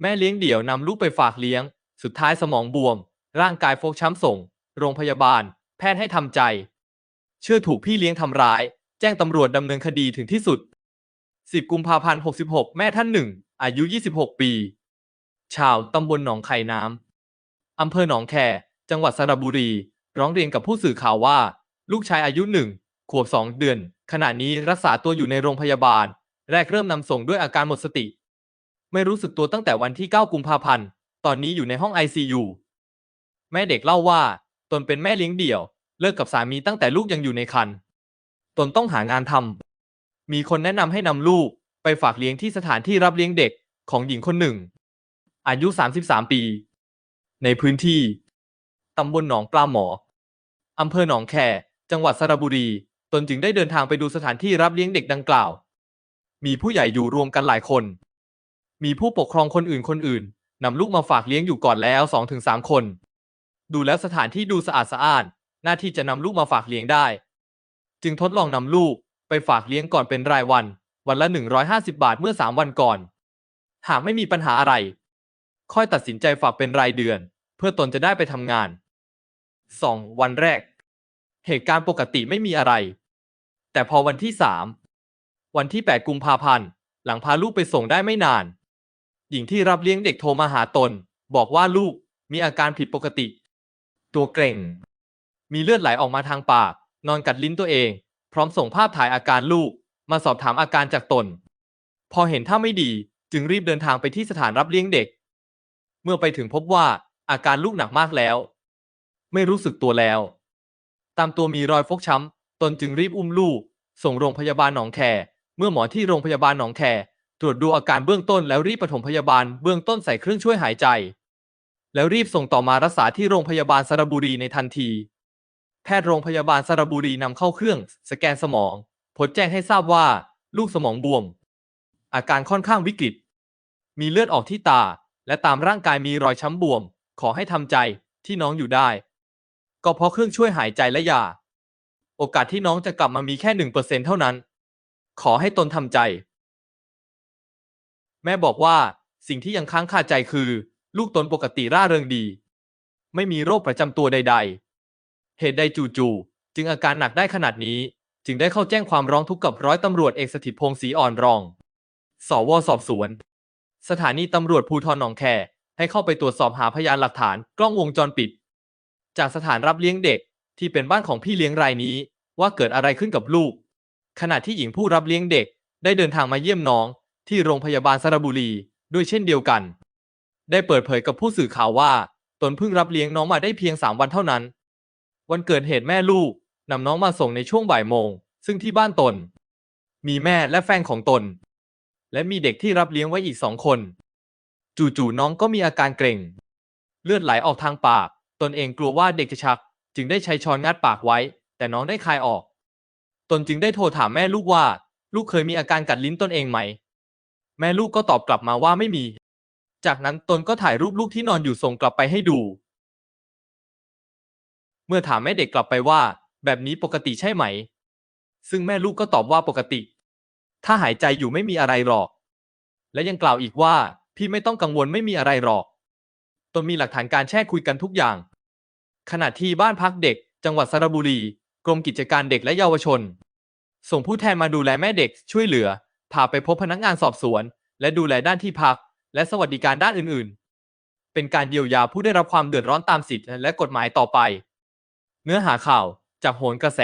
แม่เลี้ยงเดี่ยวนำลูกไปฝากเลี้ยง สุดท้ายสมองบวม ร่างกายฟกช้ำส่ง โรงพยาบาล แพทย์ให้ทำใจ เชื่อถูกพี่เลี้ยงทำร้าย แจ้งตำรวจดำเนินคดีถึงที่สุด 10 กุมภาพันธ์ 66 แม่ท่านหนึ่ง อายุ 26 ปี ชาวตำบลหนองไข่น้ำอำเภอหนองแค จังหวัดสระบุรี ร้องเรียนกับผู้สื่อข่าวว่า ลูกชายอายุหนึ่งขวบสองเดือน ขณะนี้รักษาตัวอยู่ในโรงพยาบาล แรกเริ่มนำส่งด้วยอาการหมดสติ ไม่รู้สึกตัวตั้งแต่วันที่ 9 กุมภาพันธ์ ตอนนี้อยู่ในห้อง ICU แม่เด็กเล่าว่า ตนเป็นแม่เลี้ยงเดี่ยว เลิกกับสามีตั้งแต่ลูกยังอยู่ในครรภ์ ตนต้องหางานทำมีคนแนะนำให้นำลูกไปฝากเลี้ยงที่สถานที่รับเลี้ยงเด็กของหญิงคนหนึ่ง อายุ 33 ปี ในพื้นที่ตำบลหนองปลาหมออำเภอหนองแค จังหวัดสระบุรี ตนจึงได้เดินทางไปดูสถานที่รับเลี้ยงเด็กดังกล่าว มีผู้ใหญ่อยู่รวมกันหลายคน มีผู้ปกครองคนอื่นคนอื่นนำลูกมาฝากเลี้ยงอยู่ก่อนแล้ว 2-3 คน ดูแล้วสถานที่ดูสะอาดสะอ้านหน้าที่จะนำลูกมาฝากเลี้ยงได้ จึงทดลองนำลูกไปฝากเลี้ยงก่อนเป็นรายวัน วันละ 150 บาทเมื่อ 3 วันก่อน หากไม่มีปัญหาอะไร ค่อยตัดสินใจฝากเป็นรายเดือน เพื่อตนจะได้ไปทำงาน 2. วันแรก เหตุการณ์ปกติไม่มีอะไร แต่พอวันที่ 3 วันที่ 8 กุมภาพันธ์ หลังพาลูกไปส่งได้ไม่นาน หญิงที่รับเลี้ยงเด็กโทรมาหาตน บอกว่าลูกมีอาการผิดปกติ ตัวเกร็ง มีเลือดไหลออกมาทางปาก นอนกัดลิ้นตัวเอง พร้อมส่งภาพถ่ายอาการลูก มาสอบถามอาการจากตน พอเห็นท่าไม่ดีจึงรีบเดินทางไปที่สถานรับเลี้ยงเด็ก เมื่อไปถึงพบว่าอาการลูกหนักมากแล้ว ไม่รู้สึกตัวแล้ว ตามตัวมีรอยฟกช้ำตนจึงรีบอุ้มลูก ส่งโรงพยาบาลหนองแค เมื่อหมอที่โรงพยาบาลหนองแค ตรวจดูอาการเบื้องต้นแล้วรีบปฐมพยาบาลเบื้องต้นใส่เครื่องช่วยหายใจ แล้วรีบส่งต่อมารักษาที่โรงพยาบาลสระบุรีในทันที แพทย์โรงพยาบาลสระบุรีนำเข้าเครื่อง สแกนสมองผลแจ้งให้ทราบว่า ลูกสมองบวม อาการค่อนข้างวิกฤต มีเลือดออกที่ตา และตามร่างกายมีรอยช้ำบวม ขอให้ทำใจที่น้องอยู่ได้ ก็เพราะเครื่องช่วยหายใจและยา โอกาสที่น้องจะกลับมามีแค่หนึ่งเปอร์เซ็นเท่านั้น ขอให้ตนทำใจ แม่บอกว่าสิ่งที่ยังค้างคาใจคือ ลูกตนปกติร่าเริงดี ไม่มีโรคประจำตัวใด ๆ เหตุใดจู่ๆจึงอาการหนักได้ขนาดนี้ จึงได้เข้าแจ้งความร้องทุกข์กับร้อยตำรวจเอกสถิตพงศ์ศรีอ่อนรอง สวสอบสวน สถานีตำรวจภูธรหนองแคให้เข้าไปตรวจสอบหาพยานหลักฐานกล้องวงจรปิด จากสถานรับเลี้ยงเด็กที่เป็นบ้านของพี่เลี้ยงรายนี้ ว่าเกิดอะไรขึ้นกับลูก ขณะที่หญิงผู้รับเลี้ยงเด็กได้เดินทางมาเยี่ยมน้อง ที่โรงพยาบาลสระบุรีด้วยเช่นเดียวกัน ได้เปิดเผยกับผู้สื่อข่าวว่า ตนเพิ่งรับเลี้ยงน้องมาได้เพียง 3 วันเท่านั้น วันเกิดเหตุแม่ลูกนำน้องมาส่งในช่วงบ่ายโมง ซึ่งที่บ้านตน มีแม่และแฟนของตน และมีเด็กที่รับเลี้ยงไว้อีกสองคน จู่ๆน้องก็มีอาการเกร็ง เลือดไหลออกทางปาก ตนเองกลัวว่าเด็กจะชัก จึงได้ใช้ช้อนงัดปากไว้ แต่น้องได้คายออก ตนจึงได้โทรถามแม่ลูกว่า ลูกเคยมีอาการกัดลิ้นตนเองไหม แม่ลูกก็ตอบกลับมาว่าไม่มี จากนั้นตนก็ถ่ายรูปลูกที่นอนอยู่ส่งกลับไปให้ดู เมื่อถามแม่เด็กกลับไปว่า แบบนี้ปกติใช่ไหม ซึ่งแม่ลูกก็ตอบว่าปกติ ถ้าหายใจอยู่ไม่มีอะไรหรอก และยังกล่าวอีกว่า พี่ไม่ต้องกังวลไม่มีอะไรหรอก ตนมีหลักฐานการแช่คุยกันทุกอย่าง ขณะที่บ้านพักเด็ก จังหวัดสระบุรี กรมกิจการเด็กและเยาวชน ส่งผู้แทนมาดูแลแม่เด็กช่วยเหลือ พาไปพบพนักงานสอบสวน และดูแลด้านที่พัก และสวัสดิการด้านอื่น ๆ เป็นการเยียวยาผู้ได้รับความเดือดร้อนตามสิทธิและกฎหมายต่อไป เนื้อหาข่าวจากโหนกระแส